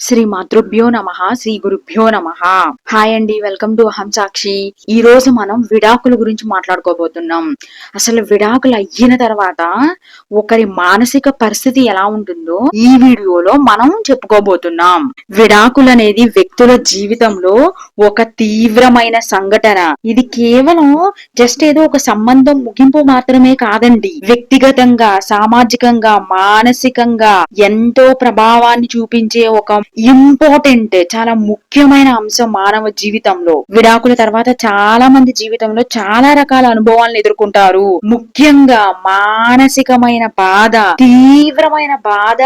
శ్రీ మాతృభ్యో నమ శ్రీ గురుభ్యో నమ. హాయ్ అండి వెల్కమ్ టు అహం సాక్షి. ఈ రోజు మనం విడాకుల గురించి మాట్లాడుకోబోతున్నాం. అసలు విడాకులు అయిన తర్వాత ఒకరి మానసిక పరిస్థితి ఎలా ఉంటుందో ఈ వీడియోలో మనం చెప్పుకోబోతున్నాం. విడాకులు అనేది వ్యక్తుల జీవితంలో ఒక తీవ్రమైన సంఘటన. ఇది కేవలం జస్ట్ ఏదో ఒక సంబంధం ముగింపు మాత్రమే కాదండి. వ్యక్తిగతంగా సామాజికంగా మానసికంగా ఎంతో ప్రభావాన్ని చూపించే ఒక ఇంపార్టెంట్ చాలా ముఖ్యమైన అంశం మానవ జీవితంలో. విడాకుల తర్వాత చాలా మంది జీవితంలో చాలా రకాల అనుభవాలను ఎదుర్కొంటారు. ముఖ్యంగా మానసికమైన బాధ తీవ్రమైన బాధ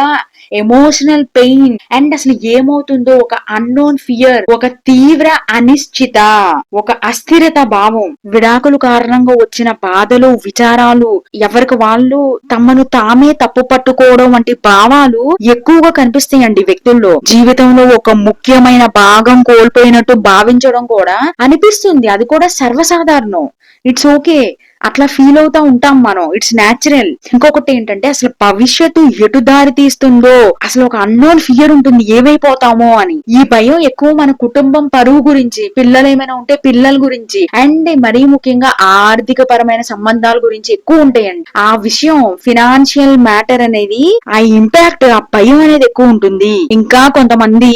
ఎమోషనల్ పెయిన్ అండ్ అసలు ఏమవుతుందో ఒక అన్నోన్ ఫియర్ ఒక తీవ్ర అనిశ్చిత ఒక అస్థిరత భావం. విడాకులు కారణంగా వచ్చిన బాధలు విచారాలు ఎవరికి వాళ్ళు తమను తామే తప్పు పట్టుకోవడం వంటి భావాలు ఎక్కువగా కనిపిస్తాయండి వ్యక్తుల్లో. జీవితంలో ఒక ముఖ్యమైన భాగం కోల్పోయినట్టు భావించడం కూడా అనిపిస్తుంది. అది కూడా సర్వసాధారణం. ఇట్స్ ఓకే అట్లా ఫీల్ అవుతా ఉంటాం మనం. ఇట్స్ న్యాచురల్ ఇంకొకటి ఏంటంటే అసలు భవిష్యత్తు ఎటు దారి తీస్తుందో అసలు ఒక అన్నోన్ ఫియర్ ఉంటుంది ఏమైపోతామో అని. ఈ భయం ఎక్కువ మన కుటుంబం పరువు గురించి పిల్లలు ఏమైనా ఉంటే పిల్లల గురించి అండ్ మరీ ముఖ్యంగా ఆర్థిక పరమైన సంబంధాల గురించి ఎక్కువ ఉంటాయండి. ఆ విషయం ఫినాన్షియల్ మ్యాటర్ అనేది ఆ ఇంపాక్ట్ ఆ భయం అనేది ఎక్కువ ఉంటుంది. ఇంకా కొంతమంది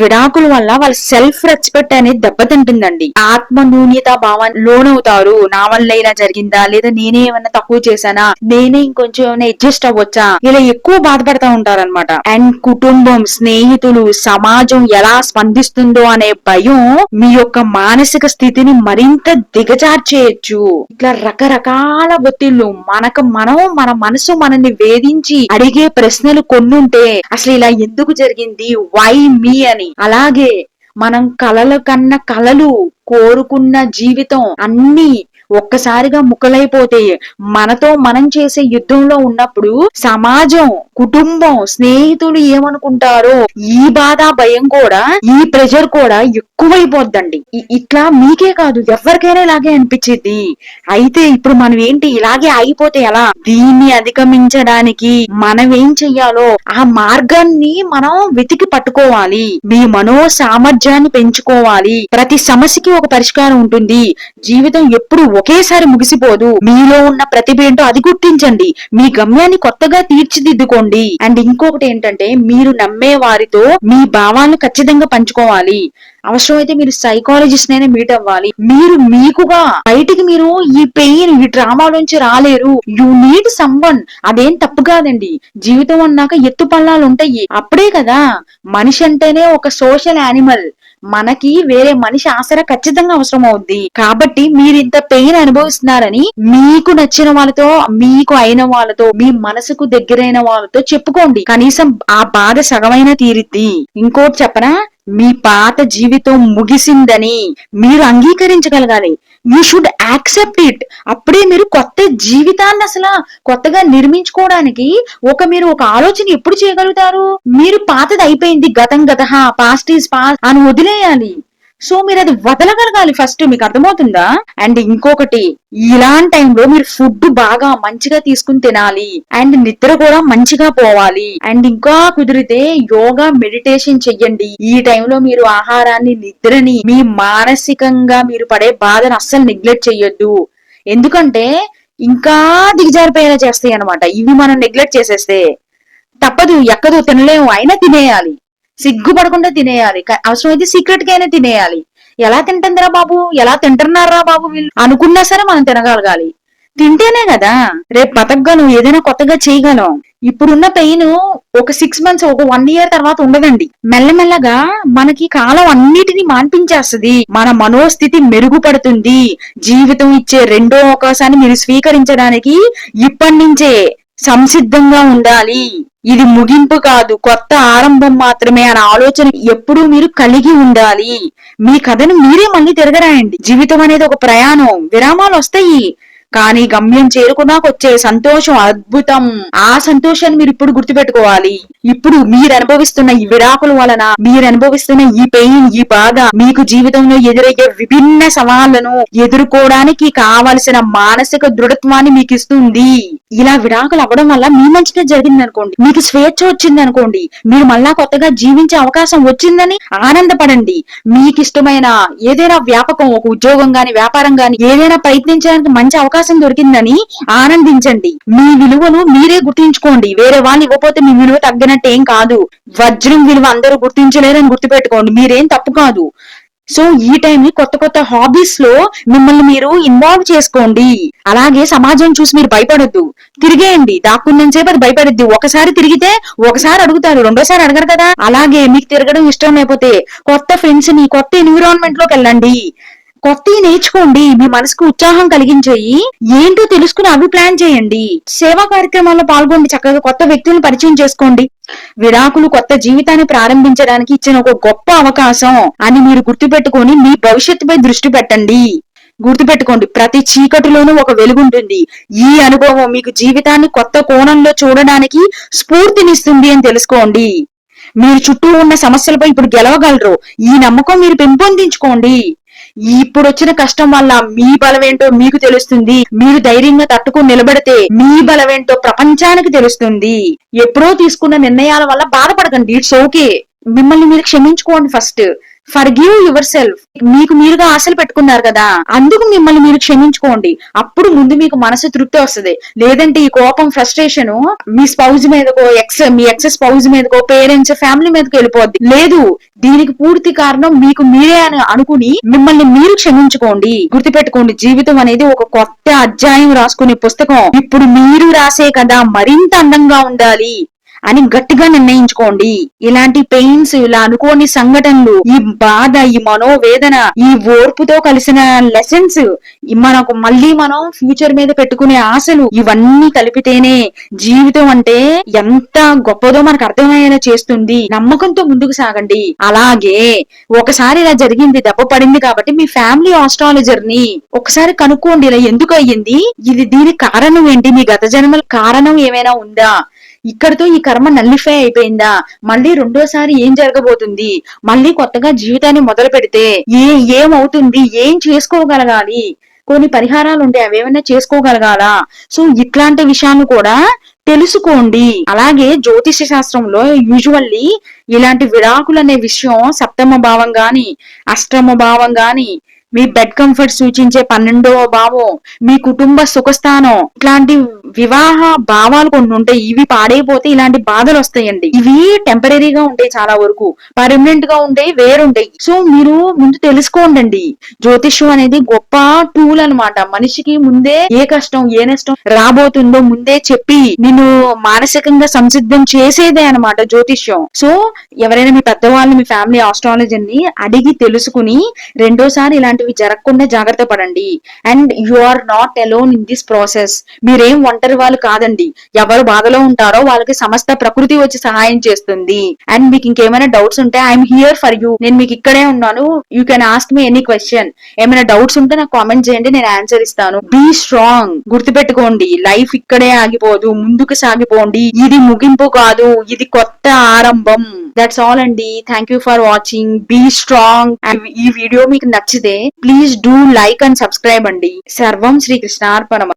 విడాకుల వల్ల వాళ్ళ సెల్ఫ్ రెస్పెక్ట్ అనేది దెబ్బతింటుందండి. ఆత్మ న్యూన్యత భావాన్ని లోనవుతారు. నా వల్ల ఇలా జరిగింది లేదా నేనే ఏమన్నా తక్కువ చేశానా? నేనే ఇంకొంచెం ఏమైనా అడ్జస్ట్ అవ్వచ్చా? ఇలా ఎక్కువ బాధపడతా ఉంటారన్నమాట. అండ్ కుటుంబం స్నేహితులు సమాజం ఎలా స్పందిస్తుందో అనే భయం మీ యొక్క మానసిక స్థితిని మరింత దిగజార్చేయచ్చు. ఇట్లా రకరకాల ఒత్తిళ్ళు మనకు మనం మన మనసు మనల్ని వేధించి అడిగే ప్రశ్నలు కొన్నుంటే అసలు ఇలా ఎందుకు జరిగింది? వై మీ అని. అలాగే మనం కలల కన్న కలలు కోరుకున్న జీవితం అన్ని ఒక్కసారిగా ముక్కలైపోతే మనతో మనం చేసే యుద్ధంలో ఉన్నప్పుడు సమాజం కుటుంబం స్నేహితులు ఏమనుకుంటారో ఈ బాధ భయం కూడా ఈ ప్రెషర్ కూడా ఎక్కువైపోద్దండి. ఇట్లా మీకే కాదు ఎవరికైనా ఇలాగే అనిపించింది అయితే ఇప్పుడు మనం ఏంటి ఇలాగే అయిపోతే ఎలా? దీన్ని అధిగమించడానికి మనం ఏం చెయ్యాలో ఆ మార్గాన్ని మనం వెతికి పట్టుకోవాలి. మీ మనో సామర్థ్యాన్ని పెంచుకోవాలి. ప్రతి సమస్యకి ఒక పరిష్కారం ఉంటుంది. జీవితం ఎప్పుడు ఒకేసారి ముగిసిపోదు. మీలో ఉన్న ప్రతిభ ఏంటో అది గుర్తించండి. మీ గమ్యాన్ని కొత్తగా తీర్చిదిద్దుకోండి. అండ్ ఇంకొకటి ఏంటంటే మీరు నమ్మే వారితో మీ భావాలను ఖచ్చితంగా పంచుకోవాలి. అవసరమైతే మీరు సైకాలజిస్ట్ అయినా మీట్ అవ్వాలి. మీరు మీకుగా బయటికి మీరు ఈ పెయిన్ ఈ డ్రామా నుంచి రాలేరు. యు నీడ్ సమ్వన్ అదేం తప్పు కాదండి. జీవితం అన్నాక ఎత్తు పల్లాలు ఉంటాయి అప్పుడే కదా. మనిషి అంటేనే ఒక సోషల్ యానిమల్ మనకి వేరే మనిషి ఆసరా ఖచ్చితంగా అవసరం అవుద్ది కాబట్టి మీరు ఇంత పెయిన్ అనుభవిస్తున్నారని మీకు నచ్చిన వాళ్ళతో మీకు అయిన వాళ్ళతో మీ మనసుకు దగ్గరైన వాళ్ళతో చెప్పుకోండి. కనీసం ఆ బాధ సగమైన తీరిద్ది. ఇంకోటి చెప్పనా? మీ పాత జీవితం ముగిసిందని మీరు అంగీకరించగలగాలి. యూ షుడ్ యాక్సెప్ట్ ఇట్ అప్పుడే మీరు కొత్త జీవితాన్ని అసలు కొత్తగా నిర్మించుకోవడానికి ఒక మీరు ఒక ఆలోచన ఎప్పుడు చేయగలుగుతారు? మీరు పాతది అయిపోయింది గతం గత పాస్ట్ ఈజ్ పాస్ట్ అని వదిలేయాలి. సో మీరు అది వదలగలగాలి ఫస్ట్ మీకు అర్థమవుతుందా? అండ్ ఇంకొకటి ఇలాంటి టైంలో మీరు ఫుడ్ బాగా మంచిగా తీసుకుని తినాలి. అండ్ నిద్ర కూడా మంచిగా పోవాలి. అండ్ ఇంకా కుదిరితే యోగా మెడిటేషన్ చెయ్యండి. ఈ టైంలో మీరు ఆహారాన్ని నిద్రని మీ మానసికంగా మీరు పడే బాధను అస్సలు నెగ్లెక్ట్ చెయ్యొద్దు. ఎందుకంటే ఇంకా దిగజారిపోయేలా చేస్తాయి అనమాట ఇవి మనం నెగ్లెక్ట్ చేసేస్తే. తప్పదు ఎక్కదు తినలేము అయినా తినేయాలి. సిగ్గుపడకుండా తినేయాలి. అవసరమైతే సీక్రెట్గా తినేయాలి. ఎలా తింటుందిరా బాబు? ఎలా తింటున్నారా బాబు వీళ్ళు? అనుకున్నా సరే మనం తినగలగాలి. తింటేనే కదా. రేపు బతకగలం ఏదైనా కొత్తగా చేయగలం. ఇప్పుడున్న పెయిన్ ఒక సిక్స్ మంత్స్ ఒక వన్ ఇయర్ తర్వాత ఉండదండి. మెల్లమెల్లగా మనకి కాలం అన్నిటినీ మాన్పించేస్తుంది. మన మనోస్థితి మెరుగుపడుతుంది. జీవితం ఇచ్చే రెండో అవకాశాన్ని మీరు స్వీకరించడానికి ఇప్పటి నుంచే సంసిద్ధంగా ఉండాలి. ఇది ముగింపు కాదు కొత్త ఆరంభం మాత్రమే అనే ఆలోచన ఎప్పుడూ మీరు కలిగి ఉండాలి. మీ కథను మీరే మళ్ళీ తిరగరాయండి. జీవితం అనేది ఒక ప్రయాణం. విరామాలు వస్తాయి. కానీ గమ్యం చేరుకున్నాకొచ్చే సంతోషం అద్భుతం. ఆ సంతోషాన్ని మీరు ఇప్పుడు గుర్తుపెట్టుకోవాలి. ఇప్పుడు మీరు అనుభవిస్తున్న ఈ విడాకుల వలన మీరు అనుభవిస్తున్న ఈ పెయిన్ ఈ బాధ మీకు జీవితంలో ఎదురయ్యే విభిన్న సవాళ్ళను ఎదుర్కోవడానికి కావలసిన మానసిక దృఢత్వాన్ని మీకు ఇస్తుంది ఇలా విడాకులు అవ్వడం వల్ల మీ మంచిగా జరిగింది అనుకోండి మీకు స్వేచ్ఛ వచ్చింది అనుకోండి మీరు మళ్ళా కొత్తగా జీవించే అవకాశం వచ్చిందని ఆనందపడండి. మీకు ఇష్టమైన ఏదైనా వ్యాపకం ఒక ఉద్యోగం గాని వ్యాపారం గాని ఏదైనా ప్రయత్నించడానికి మంచి అవకాశం దొరికిందని ఆనందించండి. మీ విలువను మీరే గుర్తించుకోండి. వేరే వాళ్ళు ఇవ్వకపోతే మీ విలువ తగ్గినట్టు ఏం కాదు. వజ్రం విలువ అందరూ గుర్తించలేరని గుర్తుపెట్టుకోండి. మీరేం తప్పు కాదు. సో ఈ టైం ని కొత్త కొత్త హాబీస్లో మిమ్మల్ని మీరు ఇన్వాల్వ్ చేసుకోండి. అలాగే సమాజం చూసి మీరు భయపడొద్దు. తిరిగేయండి. దాక్కున్నంతసేపు అది భయపడద్దు. ఒకసారి తిరిగితే ఒకసారి అడుగుతారు. రెండోసారి అడగరు కదా. అలాగే మీకు తిరగడం ఇష్టం లేకపోతే కొత్త ఫ్రెండ్స్ని కొత్త ఎన్విరాన్మెంట్లోకి వెళ్ళండి. కొత్తవి నేర్చుకోండి మీ మనసుకు ఉత్సాహం కలిగించేయి. ఏంటో తెలుసుకుని అవి ప్లాన్ చేయండి. సేవా కార్యక్రమాల్లో పాల్గొండి చక్కగా కొత్త వ్యక్తులను పరిచయం చేసుకోండి. విడాకులు కొత్త జీవితాన్ని ప్రారంభించడానికి ఇచ్చిన ఒక గొప్ప అవకాశం అని మీరు గుర్తుపెట్టుకొని మీ భవిష్యత్తుపై దృష్టి పెట్టండి. గుర్తుపెట్టుకోండి ప్రతి చీకటిలోనూ ఒక వెలుగుంటుంది. ఈ అనుభవం మీకు జీవితాన్ని కొత్త కోణంలో చూడడానికి స్ఫూర్తినిస్తుంది అని తెలుసుకోండి. మీరు చుట్టూ ఉన్న సమస్యలపై ఇప్పుడు గెలవగలరు. ఈ నమ్మకం మీరు పెంపొందించుకోండి. ఇప్పుడు వచ్చిన కష్టం వల్ల మీ బలమేంటో మీకు తెలుస్తుంది. మీరు ధైర్యంగా తట్టుకుని నిలబడితే మీ బలమేంటో ప్రపంచానికి తెలుస్తుంది. ఎప్పుడో తీసుకున్న నిర్ణయాల వల్ల బాధపడకండి. It's okay. మిమ్మల్ని మీరు క్షమించుకోండి first. Forgive yourself మీకు మీరుగా ఆశలు పెట్టుకున్నారు కదా. అందుకు మిమ్మల్ని మీరు క్షమించుకోండి. అప్పుడు ముందు మీకు మనసు తృప్తి వస్తుంది. లేదంటే ఈ కోపం ఫ్రస్ట్రేషన్ మీ స్పౌజ్ మీదకో ఎక్స్ మీ ఎక్స్ స్పౌజ్ మీదకో పేరెంట్స్ ఫ్యామిలీ మీదకి వెళ్ళిపోద్ది. లేదు దీనికి పూర్తి కారణం మీకు మీరే అని అనుకుని మిమ్మల్ని మీరు క్షమించుకోండి. గుర్తుపెట్టుకోండి జీవితం అనేది ఒక కొత్త అధ్యాయం రాసుకునే పుస్తకం. ఇప్పుడు మీరు రాసే కదా మరింత అందంగా ఉండాలి. అని గట్టిగా నిర్ణయించుకోండి. ఇలాంటి పెయిన్స్ ఇలా అనుకోని సంఘటనలు ఈ బాధ ఈ మనోవేదన ఈ ఓర్పుతో కలిసిన లెసన్స్ మనకు మళ్ళీ మనం ఫ్యూచర్ మీద పెట్టుకునే ఆశలు ఇవన్నీ కలిపితేనే జీవితం అంటే ఎంత గొప్పదో మనకు అర్థమయ్యేలా చేస్తుంది. నమ్మకంతో ముందుకు సాగండి. అలాగే ఒకసారి ఇలా జరిగింది దెబ్బ పడింది కాబట్టి మీ ఫ్యామిలీ ఆస్ట్రాలజర్ని ఒకసారి కనుక్కోండి. ఇలా ఎందుకు అయ్యింది? ఇది దీనికి కారణం ఏంటి? మీ గత జన్మల కారణం ఏమైనా ఉందా? ఇక్కడితో ఈ కర్మ నల్లిఫై అయిపోయిందా? మళ్ళీ రెండోసారి ఏం జరగబోతుంది? మళ్ళీ కొత్తగా జీవితాన్ని మొదలు పెడితే ఏ ఏమవుతుంది? ఏం చేసుకోగలగాలి? కొన్ని పరిహారాలు ఉంటాయి అవేమైనా చేసుకోగలగాలా? సో ఇట్లాంటి విషయాలు కూడా తెలుసుకోండి. అలాగే జ్యోతిష శాస్త్రంలో యూజువల్లీ ఇలాంటి విడాకులు అనే విషయం సప్తమ భావం గాని అష్టమ భావం గాని మీ బెడ్ కంఫర్ట్ సూచించే పన్నెండవ భావం మీ కుటుంబ సుఖస్థానం. ఇట్లాంటి వివాహ భావాలు కొన్ని ఉంటాయి ఇవి పాడైపోతే ఇలాంటి బాధలు వస్తాయండి. ఇవి టెంపరీగా ఉంటాయి చాలా వరకు పర్మనెంట్గా ఉంటాయి వేరుంటాయి సో మీరు ముందు తెలుసుకోండి జ్యోతిష్యం అనేది గొప్ప టూల్ అన్నమాట. మనిషికి ముందే ఏ కష్టం ఏ నష్టం రాబోతుందో ముందే చెప్పి నిన్ను మానసికంగా సంసిద్ధం చేసేదే అన్నమాట జ్యోతిష్యం. సో ఎవరైనా మీ పెద్దవాళ్ళు మీ ఫ్యామిలీ ఆస్ట్రాలజీని అడిగి తెలుసుకుని రెండోసారి ఇలాంటి ఇలాంటివి జరగకుండా జాగ్రత్త పడండి. And you are not alone in this process మీరేం ఒంటరి వాళ్ళు కాదండి. ఎవరు బాధలో ఉంటారో వాళ్ళకి సమస్త ప్రకృతి వచ్చి సహాయం చేస్తుంది. అండ్ మీకు ఇంకేమైనా డౌట్స్ ఉంటే ఐఎమ్ హియర్ ఫర్ యూ నేను మీకు ఇక్కడే ఉన్నాను. You can ask me any question ఏమైనా డౌట్స్ ఉంటే నాకు కామెంట్ చేయండి నేను ఆన్సర్ ఇస్తాను. బీ స్ట్రాంగ్ గుర్తుపెట్టుకోండి. లైఫ్ ఇక్కడే ఆగిపోదు. ముందుకు సాగిపోండి. ఇది ముగింపు కాదు. ఇది కొత్త ఆరంభం. దట్స్ ఆల్ అండి thank you for watching be strong and ఈ వీడియో మీకు నచ్చితే please do like and subscribe అండి సర్వం శ్రీకృష్ణార్పణం